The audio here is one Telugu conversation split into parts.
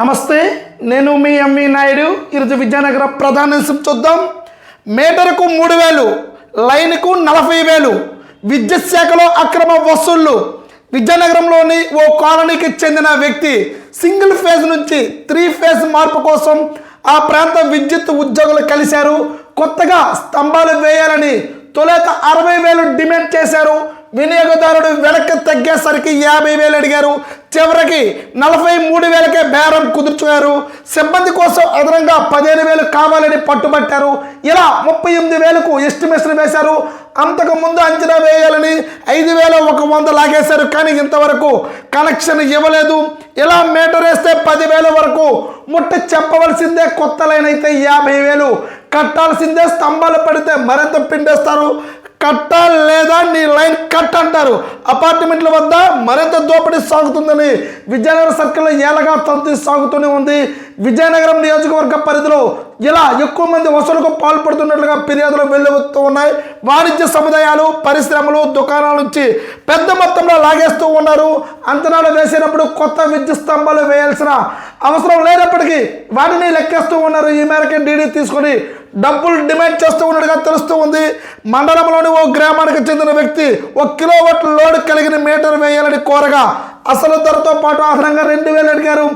నమస్తే నేను మీ ఎంవి నాయుడు ఈరోజు విద్యానగర ప్రధాన అంశం చూద్దాం. మీటర్కు మూడు వేలు లైన్కు నలభై వేలు విద్యుత్ శాఖలో అక్రమ వసూళ్ళు. విద్యానగరంలోని ఓ కాలనీకి చెందిన వ్యక్తి సింగిల్ ఫేజ్ నుంచి త్రీ ఫేజ్ మార్పు కోసం ఆ ప్రాంత విద్యుత్ ఉద్యోగులు కలిశారు. కొత్తగా స్తంభాలు వేయాలని తొలేత అరవై వేలు డిమాండ్ చేశారు. వినియోగదారుడు వెనక్కి తగ్గేసరికి యాభై వేలు అడిగారు. చివరికి నలభై మూడు వేలకే బేరం కుదుర్చున్నారు సిబ్బంది కోసం అదనంగా పదిహేను వేలు కావాలని పట్టుబట్టారు. ఇలా ముప్పై ఎనిమిది వేలకు ఎస్టిమేషన్ వేశారు. అంతకు ముందు అంచనా వేయాలని ఐదు వేల ఒక వంద లాగేశారు. కానీ ఇంతవరకు కనెక్షన్ ఇవ్వలేదు. ఇలా మీటర్ వేస్తే పదివేల వరకు ముట్ట చెప్పవలసిందే కొత్త లైన్ అయితే యాభై వేలు. కట్టాల్సిందే స్తంభాలు పడితే మరింత పిండేస్తారు. కట్టా లేదా నీ లైన్ కట్ అంటారు అపార్ట్మెంట్ల వద్ద మరింత దోపిడీ సాగుతుందని విజయనగరం సర్కిల్లో ఏలగా తంతి సాగుతూనే ఉంది. విజయనగరం నియోజకవర్గ పరిధిలో ఇలా ఎక్కువ మంది వసూలకు పాల్పడుతున్నట్లుగా ఫిర్యాదులు వెల్లువెత్తూ ఉన్నాయి. వాణిజ్య సముదాయాలు పరిశ్రమలు దుకాణాల నుంచి పెద్ద మొత్తంలో లాగేస్తూ ఉన్నారు. అంచనాలు వేసినప్పుడు కొత్త విద్యుత్ స్తంభాలు వేయాల్సిన అవసరం లేనప్పటికీ వాటిని లెక్కేస్తూ ఉన్నారు. ఈ మేరకు డీడీ తీసుకొని డబ్బులు డిమాండ్ చేస్తూ ఉన్నట్టుగా తెలుస్తూ ఉంది. మండలంలోని ఓ గ్రామానికి చెందిన వ్యక్తి ఒక కిలోవాట్ లోడ్ కలిగిన మీటర్ వేయాలని కోరగా అసలు ధరతో పాటు అదనంగా రెండు వేలు అడిగారు.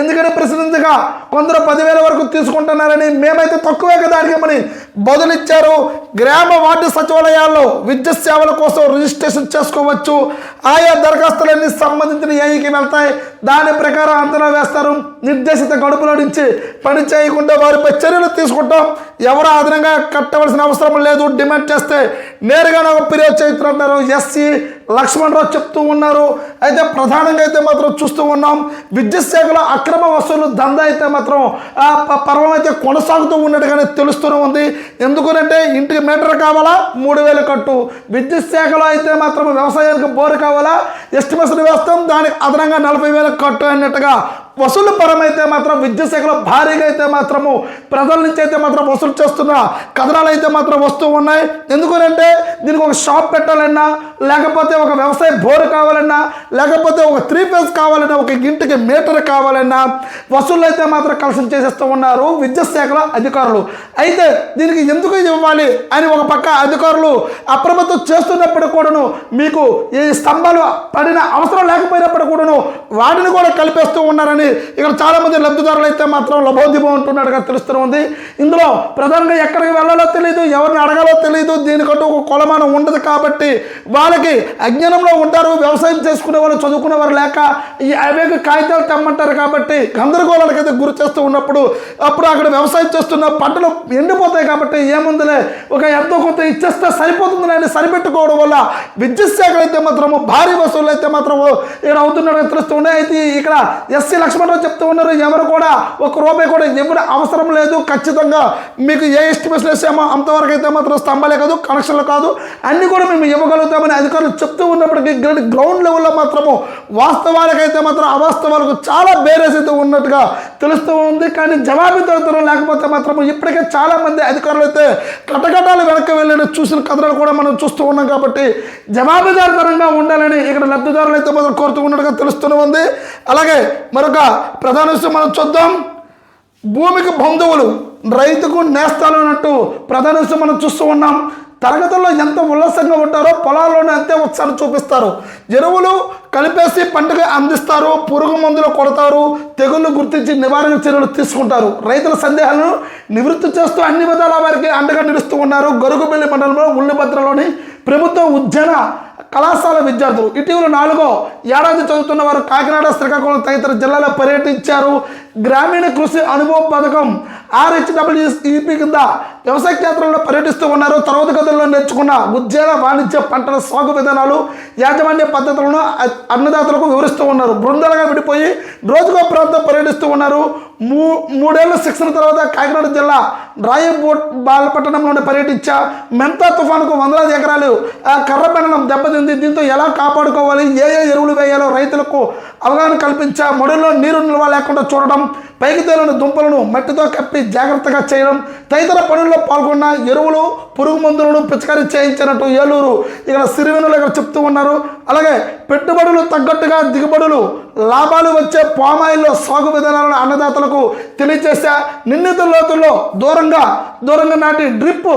ఎందుకంటే ప్రశ్నించగా కొందరు పదివేల వరకు తీసుకుంటున్నారని మేమైతే తక్కువే కదా అడిగామని బదులిచ్చారు. గ్రామ వార్డు సచివాలయాల్లో విద్యుత్ సేవల కోసం రిజిస్ట్రేషన్ చేసుకోవచ్చు. ఆయా దరఖాస్తులన్నీ సంబంధించిన ఏఐకి వెళ్తాయి. దాని ప్రకారం అంచనా వేస్తారు. నిర్దేశిత గడుపులో నుంచి పని చేయకుండా వారిపై చర్యలు తీసుకుంటాం. ఎవరు అదనంగా కట్టవలసిన అవసరం లేదు. డిమాండ్ చేస్తే నేరుగా నాకు ఫిర్యాదు చేస్తున్నారు ఎస్సీ లక్ష్మణరావు చెప్తూ ఉన్నారు. అయితే ప్రధానంగా అయితే మాత్రం చూస్తూ ఉన్నాం. విద్యుత్ శాఖలో అక్రమ వసూలు దందా అయితే మాత్రం ఆ పర్వం అయితే కొనసాగుతూ ఉన్నట్టుగానే తెలుస్తూనే ఉంది. ఎందుకునంటే ఇంటికి మీటర్ కావాలా? మూడు వేలు కట్టు. విద్యుత్ శాఖలో అయితే మాత్రం వ్యవసాయానికి బోరు కావాలా? ఎస్టిమేషన్ వేస్తాం దానికి అదనంగా నలభై వేలు కట్టు అన్నట్టుగా వసూలు పరమైతే మాత్రం విద్యుత్ శాఖలో భారీగా అయితే మాత్రము ప్రజల నుంచి అయితే మాత్రం వసూలు చేస్తున్న కథనాలు అయితే మాత్రం వస్తూ ఉన్నాయి. ఎందుకనంటే దీనికి ఒక షాప్ పెట్టాలన్నా లేకపోతే ఒక వ్యవసాయ బోరు కావాలన్నా లేకపోతే ఒక త్రీ ఫేజ్ కావాలన్నా ఒక ఇంటికి మీటర్ కావాలన్నా వసూళ్ళు అయితే మాత్రం కలసం చేసేస్తూ ఉన్నారు విద్యుత్ శాఖల అధికారులు. అయితే దీనికి ఎందుకు ఇవ్వాలి అని ఒక పక్క అధికారులు అప్రమత్తం చేస్తున్నప్పుడు కూడాను మీకు ఈ స్తంభాలు పడిన అవసరం లేకపోయినప్పుడు కూడాను వాటిని కూడా కలిపేస్తూ ఉన్నారని ఇక్కడ చాలా మంది లబ్ధిదారులు అయితే మాత్రం లభోదిబో ఉంటున్నట్టుగా తెలుస్తూ ఉంది. ఇందులో ప్రధానంగా ఎక్కడికి వెళ్ళాలో తెలియదు ఎవరిని అడగాలో తెలియదు దీనికంటూ ఒక కొలమానం ఉండదు కాబట్టి వాళ్ళకి అజ్ఞానంలో ఉంటారు వ్యవసాయం చేసుకునే వాళ్ళు చదువుకునే వారు లేక ఈ అవేక కాగితాలు తెమ్మంటారు కాబట్టి గందరగోళాలకి అయితే గురి చేస్తూ ఉన్నప్పుడు అప్పుడు అక్కడ వ్యవసాయం చేస్తున్న పంటలు ఎండిపోతాయి కాబట్టి ఏముందిలే ఒక ఎంతో కొంత ఇచ్చేస్తే సరిపోతుంది అని సరిపెట్టుకోవడం వల్ల విద్యుత్ శాఖ అయితే మాత్రము భారీ వసూలు అయితే మాత్రం ఇక్కడ అవుతున్నట్టుగా తెలుస్తూ అయితే ఇక్కడ ఎస్సీ లక్ష్మణరావు చెప్తూ ఉన్నారు ఎవరు కూడా ఒక రూపాయి కూడా ఇవ్వడం అవసరం లేదు ఖచ్చితంగా మీకు ఏ ఎస్టిమేషన్ వేసామో అంతవరకు అయితే మాత్రం స్తంభాలే కాదు కనెక్షన్లు కాదు అన్నీ కూడా మేము ఇవ్వగలుగుతామని అధికారులు చెప్తూ ఉన్నప్పటికీ గ్రౌండ్ గ్రౌండ్ లెవెల్లో మాత్రము వాస్తవాలకైతే మాత్రం అవాస్తవాలకు చాలా బేరేస్ అయితే ఉన్నట్టుగా తెలుస్తూ ఉంది. కానీ జవాబుదారితనం లేకపోతే మాత్రం ఇప్పటికే చాలామంది అధికారులు అయితే కటకటాలు వెనక్కి వెళ్ళిన చూసిన కథనాలు కూడా మనం చూస్తూ ఉన్నాం కాబట్టి జవాబుదారితనంగా ఉండాలని ఇక్కడ లబ్ధిదారులు అయితే మాత్రం కోరుతూ ఉన్నట్టుగా తెలుస్తూనే ఉంది. అలాగే మరొక ప్రధాన విషయం మనం చూద్దాం. భూమికి బంధువులు రైతుకు నేస్తాలు అన్నట్టు ప్రధాన విషయం మనం చూస్తూ ఉన్నాం. తరగతుల్లో ఎంత ఉల్లాసంగా ఉంటారో పొలాల్లోనే అంతే ఉత్సాహం చూపిస్తారు. ఎరువులు కలిపేసి పంటకు అందిస్తారు పురుగు మందులు కొడతారు తెగుళ్ళు గుర్తించి నివారణ చర్యలు తీసుకుంటారు. రైతుల సందేహాలను నివృత్తి చేస్తూ అన్ని విధాల వారికి అండగా నిలుస్తూ ఉన్నారు. గరుగుబెల్లి మండలంలో ఉల్లిభద్రలోని ప్రభుత్వ ఉద్యాన కళాశాల విద్యార్థులు. ఇటీవల నాలుగో ఏడాది చదువుతున్న వారు కాకినాడ శ్రీకాకుళం తదితర జిల్లాలో పర్యటించారు. గ్రామీణ కృషి అనుభవ పథకం ఆర్హెచ్డబ్ల్యూఈపీ కింద వ్యవసాయ క్షేత్రంలో పర్యటిస్తూ ఉన్నారు. తరువాత గదుల్లో నేర్చుకున్న ఉద్యాన వాణిజ్య పంటల సాగు విధానాలు యాజమాన్య పద్ధతులను అన్నదాతలకు వివరిస్తూ ఉన్నారు. బృందాలుగా విడిపోయి రోజుకో ప్రాంతం పర్యటిస్తూ ఉన్నారు. మూ మూడేళ్ళ శిక్షణ తర్వాత కాకినాడ జిల్లా రాయబోట్ బాలపట్టణంలోనే పర్యటించా మెంతా తుఫానుకు వందలాది ఎకరాలు ఆ కర్ర పెనడం దెబ్బతింది. దీంతో ఎలా కాపాడుకోవాలి? ఏ ఏ ఎరువులు వేయాలో రైతులకు అవగాహన కల్పించా మొడలో నీరు నిల్వ లేకుండా చూడడం పైకి తేలిన దుంపలను మట్టితో కప్పి జాగ్రత్తగా చేయడం తదితర పనుల్లో పాల్గొన్న ఎరువులు పురుగు మందులను పిచికారీ చేయించినట్టు ఏలూరు ఇక్కడ సిరివెనులు ఇక్కడ చెప్తూ ఉన్నారు. అలాగే పెట్టుబడులు తగ్గట్టుగా దిగుబడులు లాభాలు వచ్చే పామాయిల్లో సాగు విధానాలను అన్నదాతలకు తెలియజేసే నిర్ణీత లోతుల్లో దూరంగా దూరంగా నాటి డ్రిప్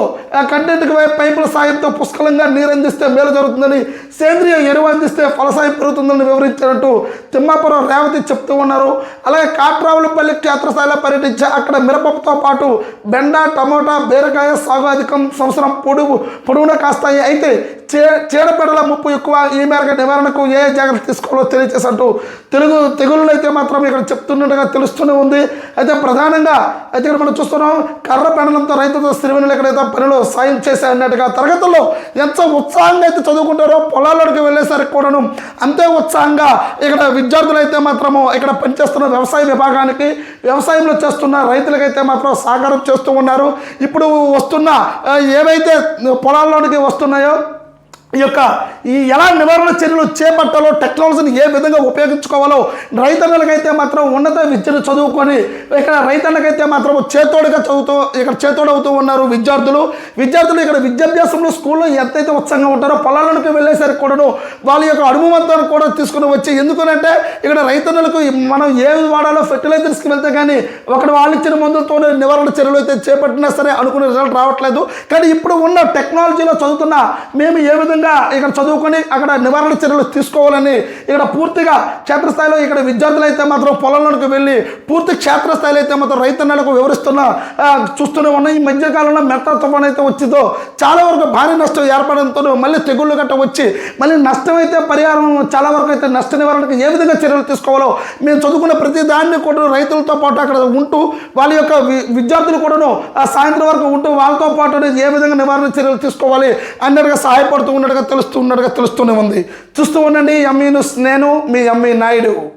కంటెంట్కి పైపుల సాయంతో పుష్కలంగా నీరు అందిస్తే మేలు జరుగుతుందని సేంద్రియ ఎరువు అందిస్తే ఫలసాయం పెరుగుతుందని వివరించినట్టు తిమ్మాపురం రేవతి చెప్తూ ఉన్నారు. అలాగే కాట్రావులపల్లి క్షేత్రస్థాయిలో పర్యటించి అక్కడ మిరపతో పాటు బెండ టమోటా బీరకాయ సాగు అధికం సంవత్సరం పొడుగు పొడవునా కాస్తాయి. అయితే చే చీడపీడల ముప్పు ఎక్కువ ఈ మేరకు నివారణకు ఏ జాగ్రత్త తీసుకోవాలో తెలియజేసినట్టు తెలుగు తెగుళ్ళైతే అయితే మాత్రం ఇక్కడ చెప్తున్నట్టుగా తెలుస్తూనే ఉంది. అయితే ప్రధానంగా అయితే ఇక్కడ మనం చూస్తున్నాం కర్ర పెండలంతో రైతులతో శ్రీవెనులు ఎక్కడైతే పనులు సాయం చేసే అన్నట్టుగా తరగతుల్లో ఎంత ఉత్సాహంగా అయితే చదువుకుంటారో పొలాల్లోకి వెళ్ళేసరికి కూడాను అంతే ఉత్సాహంగా ఇక్కడ విద్యార్థులు అయితే మాత్రము ఇక్కడ పనిచేస్తున్న వ్యవసాయ విభాగానికి వ్యవసాయంలో చేస్తున్న రైతులకైతే మాత్రం సహకారం చేస్తూ ఉన్నారు. ఇప్పుడు వస్తున్న ఏవైతే పొలాల్లోనికి వస్తున్నాయో ఈ యొక్క ఈ ఎలా నివారణ చర్యలు చేపట్టాలో టెక్నాలజీని ఏ విధంగా ఉపయోగించుకోవాలో రైతన్నలకైతే మాత్రం ఉన్నత విద్యను చదువుకొని ఇక్కడ రైతన్నకైతే మాత్రం చేతోడుగా చదువుతూ ఇక్కడ చేతోడవుతూ ఉన్నారు విద్యార్థులు. విద్యార్థులు ఇక్కడ విద్యాభ్యాసంలో స్కూల్లో ఎంతైతే ఉత్సాహంగా ఉంటారో పొలాలకు వెళ్ళేసరికి కూడాను వాళ్ళ యొక్క అనుభవంతాన్ని కూడా తీసుకుని వచ్చి ఎందుకనంటే ఇక్కడ రైతన్నలకు మనం ఏమి వాడాలో ఫెర్టిలైజర్స్కి వెళ్తే కానీ ఒకటి వాళ్ళు ఇచ్చిన మందులతోనే నివారణ చర్యలు అయితే చేపట్టినా సరే అనుకునే రిజల్ట్ రావట్లేదు. కానీ ఇప్పుడు ఉన్న టెక్నాలజీలో చదువుతున్న మేము ఏ విధంగా ఇక్కడ చదువుకొని అక్కడ నివారణ చర్యలు తీసుకోవాలని ఇక్కడ పూర్తిగా క్షేత్రస్థాయిలో ఇక్కడ విద్యార్థులు అయితే మాత్రం పొలంలోకి వెళ్ళి పూర్తి క్షేత్రస్థాయిలో అయితే మాత్రం రైతన్నలకు వివరిస్తున్న చూస్తూనే ఉన్నాయి. ఈ మధ్యకాలంలో మెత్త తుఫాన్ అయితే వచ్చిందో చాలా వరకు భారీ నష్టం ఏర్పడంతో మళ్ళీ తెగుళ్ళు గట్ట వచ్చి మళ్ళీ నష్టం అయితే పరిహారం చాలా వరకు అయితే నష్ట నివారణకు ఏ విధంగా చర్యలు తీసుకోవాలో మేము చదువుకున్న ప్రతి దాన్ని కూడా రైతులతో పాటు అక్కడ ఉంటూ వాళ్ళ యొక్క వి- విద్యార్థులు కూడాను ఆ సాయంత్రం వరకు ఉంటూ వాళ్ళతో పాటు ఏ విధంగా నివారణ చర్యలు తీసుకోవాలి అన్నట్టుగా సహాయపడుతూ ఉన్నట్టుగా తెలుస్తూ ఉన్నట్టుగా తెలుస్తూనే ఉంది. చూస్తూ ఉండండి ఎంఈ నేను మీ ఎంఈ నాయుడు.